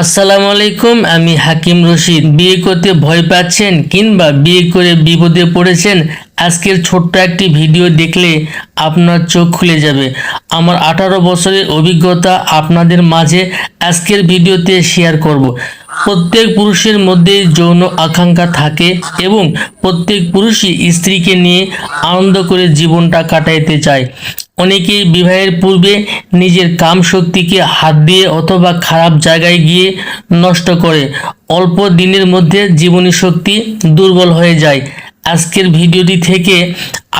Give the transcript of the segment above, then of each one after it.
আসসালামু আলাইকুম, আমি হাকিম রশিদ। বিয়ে করতে ভয় পাচ্ছেন কিংবা বিয়ে করে বিপদে পড়েছেন, আজকের ছোট্ট একটি ভিডিও দেখলে আপনার চোখ খুলে যাবে। আমার আঠারো বছরের অভিজ্ঞতা আপনাদের মাঝে আজকের ভিডিওতে শেয়ার করব। প্রত্যেক পুরুষের মধ্যে যৌন আকাঙ্ক্ষা থাকে এবং প্রত্যেক পুরুষই স্ত্রীকে নিয়ে আনন্দ করে জীবনটা কাটাইতে চায়। অনেকেই বিবাহের পূর্বে নিজের কাম শক্তিকে হাত দিয়ে অথবা খারাপ জায়গায় গিয়ে নষ্ট করে। অল্প দিনের মধ্যে জীবনী শক্তি দুর্বল হয়ে যায়। আজকের ভিডিওটি থেকে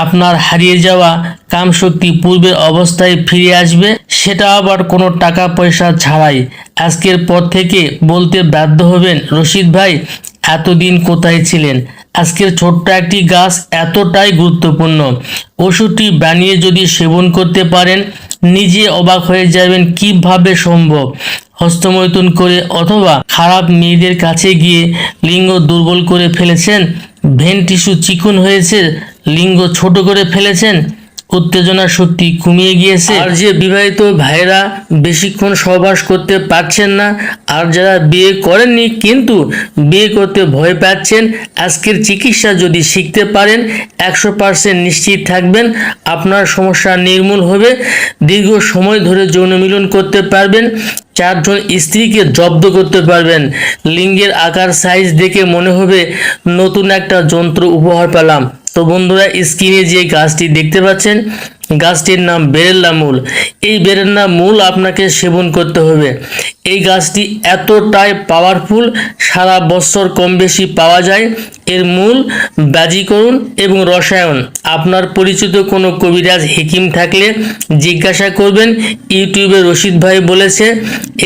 আপনার হারিয়ে যাওয়া কাম শক্তি পূর্বের অবস্থায় ফিরে আসবে, সেটা আবার কোনো টাকা পয়সা ছাড়াই। আজকের পর থেকে বলতে বাধ্য হবেন রশিদ ভাই এতদিন কোথায় ছিলেন? আজকের ছোট্ট একটি গাছ এতটাই গুরুত্বপূর্ণ। ওষুধটি বানিয়ে যদি সেবন করতে পারেন, নিজে অবাক হয়ে যাবেন কীভাবে সম্ভব। হস্তমৈথুন করে অথবা খারাপ মেয়েদের কাছে গিয়ে লিঙ্গ দুর্বল করে ফেলেছেন ভেন টিস্যু চিকুন হয়েছে লিঙ্গ ছোট করে ফেলেছেন উত্তেজনা শক্তি কমিয়ে গিয়েছে। আর যে বিবাহিত ভাইরা বেশিক্ষণ সহবাস করতে পারছেন না, আর যারা বিয়ে করেননি কিন্তু বিয়ে করতে ভয় পাচ্ছেন, আজকের চিকিৎসা যদি শিখতে পারেন, একশো পার্সেন্ট নিশ্চিত থাকবেন, আপনার সমস্যা নির্মূল হবে। দীর্ঘ সময় ধরে যৌন মিলন করতে পারবেন, চারজন স্ত্রীকে জব্দ করতে পারবেন। লিঙ্গের আকার সাইজ দেখে মনে হবে, নতুন একটা যন্ত্র উপহার পেলাম। তো বন্ধুরা স্ক্রিনে যে গাছটি দেখতে পাচ্ছেন গাছটির নাম বেরেল্লা মূল। এই বেরেল্লা মূল আপনাকে সেবন করতে হবে। এই গাছটি এতটাই পাওয়ারফুল সারা বছর কম বেশি পাওয়া যায়। এর মূল বাজিকরণ এবং রসায়ন। আপনার পরিচিত কোনো কবিরাজ হেকিম থাকলে জিজ্ঞাসা করবেন। ইউটিউবে রশিদ ভাই বলেছে,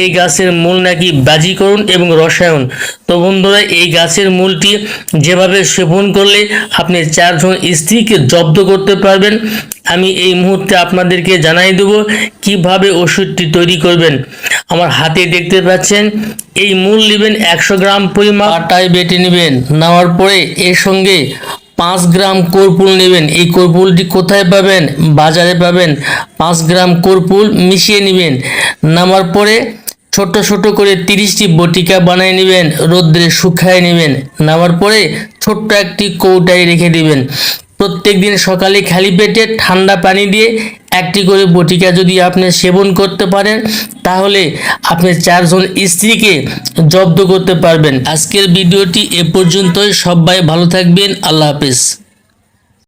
এই গাছের মূল নাকি বাজিকরণ এবং রসায়ন? তো বন্ধুরা, এই গাছের মূলটি যেভাবে সেবন করলে আপনি চারজন স্ত্রীকে জব্দ করতে পারবেন। আমি এই মুহূর্তে আপনাদেরকে জানাই দেব কীভাবে ওষুধটি তৈরি করবেন। আমার হাতে দেখতে পাচ্ছেন, এই মূল নেবেন একশো গ্রাম পরিমাণ আটায় বেটে নেবেন। নেওয়ার পরে এর সঙ্গে পাঁচ গ্রাম কর্পুল নেবেন। এই কর্পুলটি কোথায় পাবেন? বাজারে পাবেন। পাঁচ গ্রাম কর্পুল মিশিয়ে নেবেন। নামার পরে ছোট ছোট করে তিরিশটি বটিকা বানিয়ে নেবেন। রোদ্রে শুকায় নেবেন। নামার পরে ছোট্ট একটি কৌটায় রেখে দিবেন। প্রত্যেক দিন সকালে খালি পেটে ঠান্ডা পানি দিয়ে একটি করে বটিকা যদি আপনি সেবন করতে পারেন, তাহলে আপনি চারজন স্ত্রীকে জব্দ করতে পারবেন। আজকের ভিডিওটি এ পর্যন্তই। সবাই ভালো থাকবেন। আল্লাহ হাফেজ।